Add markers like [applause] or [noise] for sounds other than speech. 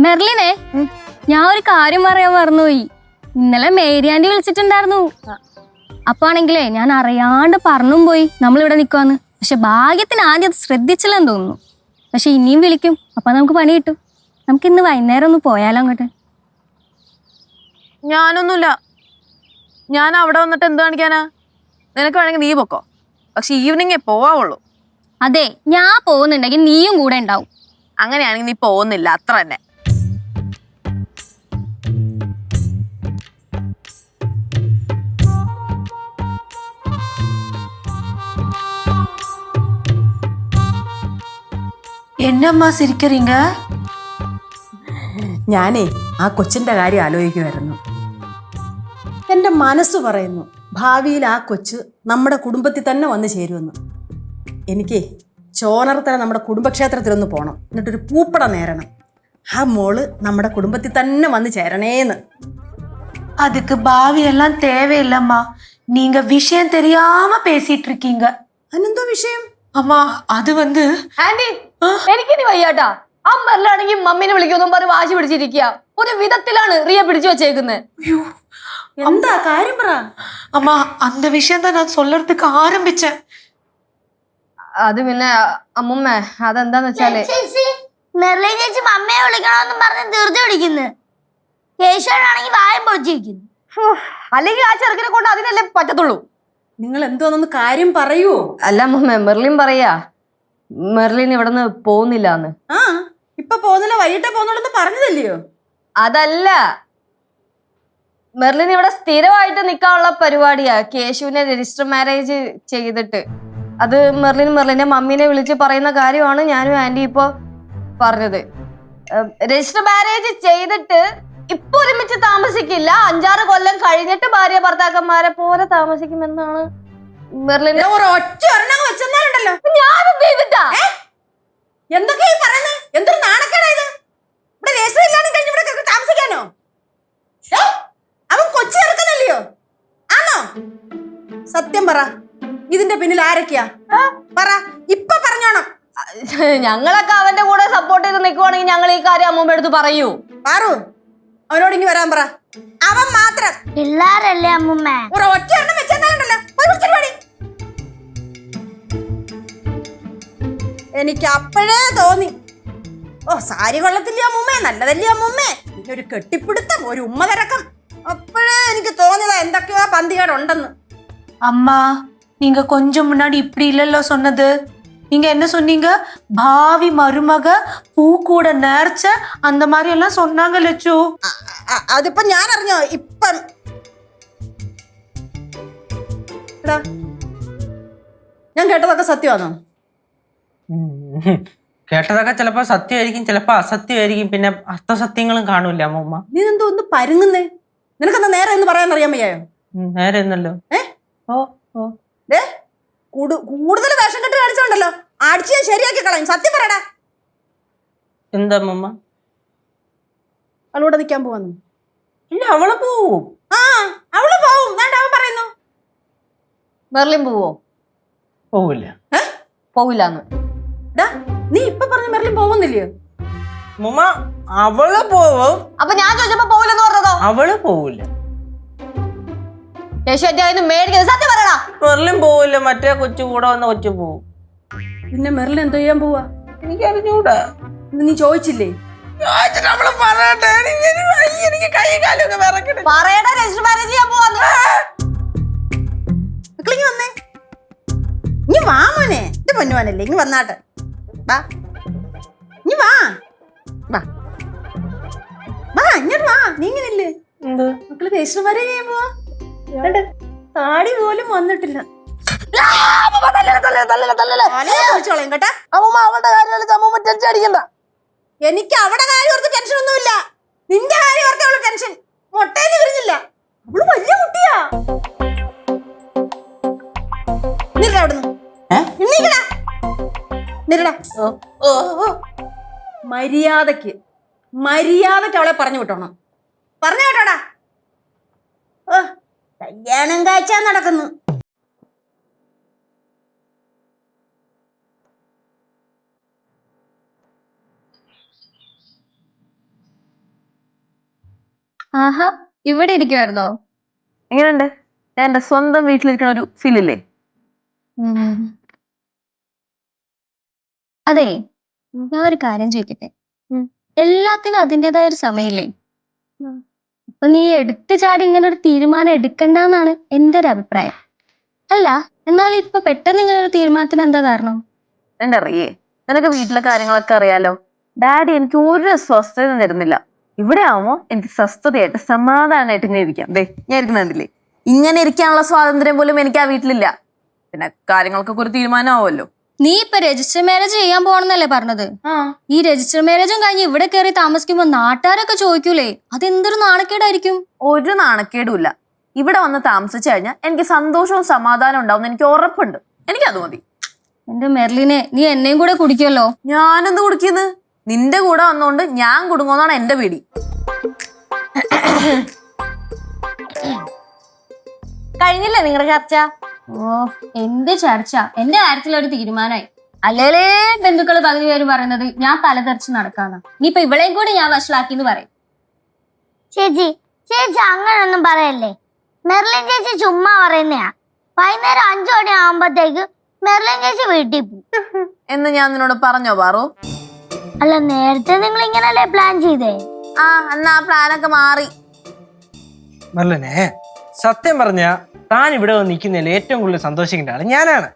മെർലിനെ ഞാൻ ഒരു കാര്യം പറയാൻ മറന്നുപോയി. ഇന്നലെ മേരിയാണ്ടി വിളിച്ചിട്ടുണ്ടായിരുന്നു. അപ്പാണെങ്കിലേ ഞാൻ അറിയാണ്ട് പറഞ്ഞും പോയി നമ്മൾ ഇവിടെ നിൽക്കുവാന്ന് പക്ഷെ ഭാഗ്യത്തിന് ആദ്യം അത് ശ്രദ്ധിച്ചില്ലെന്ന് തോന്നുന്നു. പക്ഷെ ഇനിയും വിളിക്കും. അപ്പൊ നമുക്ക് പണി കിട്ടും. നമുക്ക് ഇന്ന് വൈകുന്നേരം ഒന്ന് പോയാലോ അങ്ങോട്ട്. ഞാനൊന്നുമില്ല. ഞാൻ അവിടെ വന്നിട്ട് എന്ത് കാണിക്കാനാ? നിനക്ക് വേണമെങ്കിൽ നീ പൊക്കോ. പക്ഷെ ഈവനിങ്ങേ പോവാവുള്ളൂ. അതെ ഞാൻ പോകുന്നുണ്ടെങ്കിൽ നീയും കൂടെ ഉണ്ടാവും. അങ്ങനെയാണെങ്കിൽ നീ പോകുന്നില്ല. അത്ര തന്നെ. എന്നമ്മാ സിരിക്കറിങ്ക ഞാനേ ആ കൊച്ചിന്റെ കാര്യം ആലോചിക്കുമായിരുന്നു എന്റെ മനസ്സ് പറയുന്നു ഭാവിയിൽ ആ കൊച്ച് നമ്മുടെ കുടുംബത്തിൽ തന്നെ വന്നു ചേരുമെന്ന്. എനിക്കേ ചോനർത്തല നമ്മുടെ കുടുംബക്ഷേത്രത്തിലൊന്ന് പോകണം എന്നിട്ടൊരു പൂപ്പട നേരണം ആ മോള് നമ്മുടെ കുടുംബത്തിൽ തന്നെ വന്ന് ചേരണേന്ന് அதுக்கு பாவி எல்லாம் தேவையில்லம்மா நீங்க விஷயம் தெரியாம பேசிட்டு இருக்கீங்க അതിനെന്തോ വിഷയം அம்மா அது வந்து ആന്റി എനിക്കിനി വയ്യാട്ടാ അമ്മല്ലാണെങ്കിൽ മമ്മീനെ വിളിക്കൊന്നും പറഞ്ഞ് വാശി പിടിച്ചിരിക്കുക ഒരു വിധത്തിലാണ് റിയ പിടിച്ചു വെച്ചേക്കുന്നത് ஐயோ എന്താ കാര്യം പറ அம்மா அந்த விஷயம் தான் நான் சொல்றதுக்கு ஆரம்பிச்சேன் അത് പിന്നെ അമ്മമ്മ അതെന്താന്ന് വെച്ചാൽ മെർലിൻ ചേച്ചി മമ്മയെ വിളിക്കണമെന്നും പറഞ്ഞ് ധൃതി പിടിക്കുന്നു. കേശവനാണെങ്കിൽ വായം പൊളിച്ചിരിക്കുന്നു. അല്ലെങ്കിൽ ആ ചെറുക്കിനെ കൊണ്ട് അതിനല്ലേ പറ്റത്തുള്ളൂ. നിങ്ങൾ എന്തോന്നൊന്ന് കാര്യം പറയൂ അല്ല അമ്മുമ്മ മെർലിൻ പറയാ മെർലിൻ ഇവിടുന്ന് പോകുന്നില്ലാന്ന്. ആ ഇപ്പൊ പോകുന്നില്ല വൈകിട്ടേ പോകുന്നുള്ളൂ പറഞ്ഞതല്ലയോ? അതല്ല മെർലിൻ ഇവിടെ സ്ഥിരമായിട്ട് നിൽക്കാനുള്ള പരിപാടിയാ കേശുവിനെ രജിസ്റ്റർ മാരേജ് ചെയ്തിട്ട്. അത് മെർലിൻ മെർലിന്റെ മമ്മീനെ വിളിച്ച് പറയുന്ന കാര്യമാണ് ഞാനും ആന്റി ഇപ്പോ പറഞ്ഞത്. രജിസ്റ്റർ മാരേജ് ചെയ്തിട്ട് ഇപ്പൊ ഒരുമിച്ച് താമസിക്കില്ല. അഞ്ചാറ് കൊല്ലം കഴിഞ്ഞിട്ട് ഭാര്യ ഭർത്താക്കന്മാരെ പോലെ താമസിക്കുമെന്നാണ് മെർലിന്റെ ഒരെണ്ണം വെച്ചെന്നാലുണ്ടല്ലോ. ചെയ്തിട്ടാ? എന്തൊക്കെയാ പറയുന്നത് എന്തൊരു നാണക്കേടാ ഇത്? ഇവിടെ രജിസ്റ്റർ ഇല്ലാണ്ട് കഴിഞ്ഞ് ഇവിടെ താമസിക്കാനോ? ഏ? അവൻ കൊച്ചു ചെറുക്കനല്ലയോ? ആണോ? സത്യം പറ. ഇതിന്റെ പിന്നിൽ ആരൊക്കെയാ? പറ. ഇപ്പൊ പറഞ്ഞോണം. [laughs] ഞങ്ങളൊക്കെ അവന്റെ കൂടെ സപ്പോർട്ട് ചെയ്ത് നിൽക്കുവാണെങ്കിൽ ഞങ്ങൾ ഈ കാര്യം അമ്മൂമ്മ എടുത്ത് പറയൂ. പാറു അവനോട് ഇനി വരാൻ പറ. അവൻ മാത്രം. പിള്ളേരല്ലേ അമ്മൂമ്മ? എനിക്ക് അപ്പോഴേ തോന്നി. ഓ സാരി കൊള്ളത്തില്ലേ അമ്മൂമ്മേ? നല്ലതല്ലേ അമ്മൂമ്മേ? ഒരു കെട്ടിപ്പിടുത്തം ഒരു ഉമ്മ തിരക്കം അപ്പോഴേ എനിക്ക് തോന്നിയതാ എന്തൊക്കെയോ പന്തികേടുണ്ടെന്ന്. അമ്മ நீங்க கொஞ்சம் முன்னாடி இப்படி இல்லைல்ல சொன்னது நீங்க என்ன சொன்னீங்க பாவி மருமக பூ கூட நேர்ச்ச அந்த மாதிரி எல்லாம் சொன்னாங்க லட்சு അ- അ- അതിപ്പോ ഞാൻ അറിഞ്ഞോ ഇപ്പം എടാ, ഞാൻ കേട്ടതൊക്കെ സത്യമാണോ ഉം. കേട്ടതൊക്കെ ചിലപ്പോ സത്യമായിരിക്കും ചിലപ്പോ അസത്യമായിരിക്കും പിന്നെ അർത്ഥസത്യങ്ങളും കാണൂല അമ്മൂമ്മ നീ എന്തോ ഒന്ന് പരുങ്ങുന്നേ നിനക്കെന്താ നേരെ എന്ന് പറയാൻ അറിയാൻ വയ്യായോ ഉം, നേരെ എന്നല്ലോ ഏ? ഓ ഓ ദേ കൂടു- കൂടുതൽ വേഷം കെട്ട് കാണിച്ചോണ്ടല്ലോ. അടിച്ച് ഞാൻ ശരിയാക്കി കളയും. സത്യം പറയടാ. എന്താ അമ്മൂമ്മ? അവളൂടെ നിൽക്കാൻ പോവാന്ന്. ഇല്ല അവൾ പോവും. ആ അവൾ പോവും. വേണ്ട അവൻ പറയുന്നു. ബെർലിൻ പോവോ? പോവില്ല. പോവില്ലാന്ന്. ഡാ നീ ഇപ്പൊ പറഞ്ഞ ബെർലിൻ പോകുന്നില്ലയോ മുമ്മ അവൾ പോവും. അപ്പൊ ഞാൻ ചോദിച്ചപ്പോ പോവില്ലെന്ന് പറഞ്ഞതോ? അവൾ പോവില്ല. യേശു എന്റെ കയ്യിൽ നിന്ന് മേടിക്കുന്നത് സത്യം പറയടാ. വെറും പോവില്ല. മറ്റേ കൊച്ചു കൂടെ വന്ന കൊച്ചു പോവും. പിന്നെ മെറിൽ എന്തോ ചെയ്യാൻ പോവാ? എനിക്ക് അറിഞ്ഞൂടാ നീ ചോദിച്ചില്ലേ? പറയടാ രജിസ്റ്റർ മാരേജ് ചെയ്യാൻ പോവാന്ന്. മക്കളിങ്ങി വന്നേ. ഇനി വാ മോനെ. എന്റെ പൊന്നുവാനല്ലേ ഇങ്ങ് വന്നാട്ടെ. വാ. ഇനി വാ. വാ. വാ ഇങ്ങോട്ട് വാ. നീ ഇങ്ങനില്ലേ എന്ത്? മക്കൾ ദേശവരെ ചെയ്യാൻ പോവാ? താടി പോലും വന്നിട്ടില്ല. എനിക്ക് അവിടെ കാര്യം ഓർത്ത് ടെൻഷൻ ഒന്നുമില്ല. നിന്റെ കാര്യം ഓർത്ത് അവൾ ടെൻഷൻ വിരിഞ്ഞില്ല. അവൾ വലിയ കുട്ടിയാ. നിരടാ അവിടുന്ന്. എണ്ണീക്കടാ. നിരടാ. മര്യാദയ്ക്ക് മര്യാദയ്ക്ക് അവളെ പറഞ്ഞു വിട്ടോണം. പറഞ്ഞു വിട്ടോടാ. കല്യാണം കാഴ്ച നടക്കുന്നു. ആഹാ ഇവിടെ ഇരിക്കുവായിരുന്നോ? എങ്ങനെയുണ്ട്? ഞാൻ എന്റെ സ്വന്തം വീട്ടിലിരിക്കണ ഒരു ഫീൽ ഇല്ലേ? അതെ ഞാൻ ഒരു കാര്യം ചോദിക്കട്ടെ? എല്ലാത്തിനും അതിന്റെതായ ഒരു സമയമില്ലേ? അപ്പൊ നീ എടുത്തു ചാടി ഇങ്ങനെ ഒരു തീരുമാനം എടുക്കണ്ടെന്നാണ് എന്റെ ഒരു അഭിപ്രായം. അല്ല എന്നാൽ ഇപ്പൊ പെട്ടെന്ന് ഇങ്ങനെ ഒരു തീരുമാനത്തിന് എന്താ കാരണം? എന്റെ അറിയേ? നിനക്ക് വീട്ടിലെ കാര്യങ്ങളൊക്കെ അറിയാലോ. ഡാഡി എനിക്ക് ഒരു അസ്വസ്ഥത തരുന്നില്ല. ഇവിടെ ആവുമ്പോ എനിക്ക് സ്വസ്ഥതയായിട്ട് സമാധാനമായിട്ട് ഇങ്ങനെ ഇരിക്കാം. ദേ ഞാൻ ഇരിക്കുന്നുണ്ടല്ലേ ഇങ്ങനെ ഇരിക്കാനുള്ള സ്വാതന്ത്ര്യം പോലും എനിക്ക് ആ വീട്ടിലില്ല. പിന്നെ കാര്യങ്ങൾക്കൊക്കെ ഒരു തീരുമാനമാവുമല്ലോ. നീ ഇപ്പൊ രജിസ്റ്റർ മാരേജ് ചെയ്യാൻ പോണെന്നല്ലേ പറഞ്ഞത്? ഈ രജിസ്റ്റർ മാരേജും കഴിഞ്ഞ് ഇവിടെ കയറി താമസിക്കുമ്പോ നാട്ടുകാരൊക്കെ ചോദിക്കൂലേ? അതെന്തൊരു നാണക്കേടായിരിക്കും? ഒരു നാണക്കേടുമില്ല ഇവിടെ വന്ന് താമസിച്ചു കഴിഞ്ഞാൽ എനിക്ക് സന്തോഷവും സമാധാനവും ഉണ്ടാവും എനിക്ക് ഉറപ്പുണ്ട്. എനിക്ക് അത് മതി. എന്റെ മെർലിനെ നീ എന്നെയും കൂടെ കുടിക്കുമല്ലോ ഞാനെന്ത് കുടിക്കുന്നത് നിന്റെ കൂടെ വന്നോണ്ട് ഞാൻ കുടുങ്ങുമെന്നാണ് എന്റെ പേടി. കഴിഞ്ഞില്ലേ നിങ്ങളുടെ ചർച്ച? ഓ എന്ത് ചർച്ച. എന്റെ കാര്യത്തിൽ ഒരു തീരുമാനമായി. അല്ലേലേ ബന്ധുക്കൾ പകുതി പേര് പറയുന്നത് ഞാൻ തലതെറിച്ച് നീ ഇനിയിപ്പൊ ഇവളെയും കൂടെ ഞാൻ വഷളാക്കി എന്ന് പറയും. ചേച്ചി ചേച്ചി അങ്ങനൊന്നും പറയല്ലേ? മെർലിൻ ചേച്ചി ചുമ്മാ പറയുന്നയാ. വൈകുന്നേരം അഞ്ചു മണി ആവുമ്പത്തേക്ക് മെർലിൻ ചേച്ചി വീട്ടിൽ പോകും. എന്ന് ഞാൻ നിന്നോട് പറഞ്ഞോ പാറു? അല്ല നേരത്തെ നിങ്ങൾ ഇങ്ങനല്ലേ പ്ലാൻ ചെയ്തേ? ആ എന്നാ ആ പ്ലാനൊക്കെ മാറി. മെർലിനെ സത്യം പറഞ്ഞ താൻ ഇവിടെ വന്ന് നിൽക്കുന്നതിൽ ഏറ്റവും കൂടുതൽ സന്തോഷിക്കേണ്ട ആൾ ഞാനാണ്.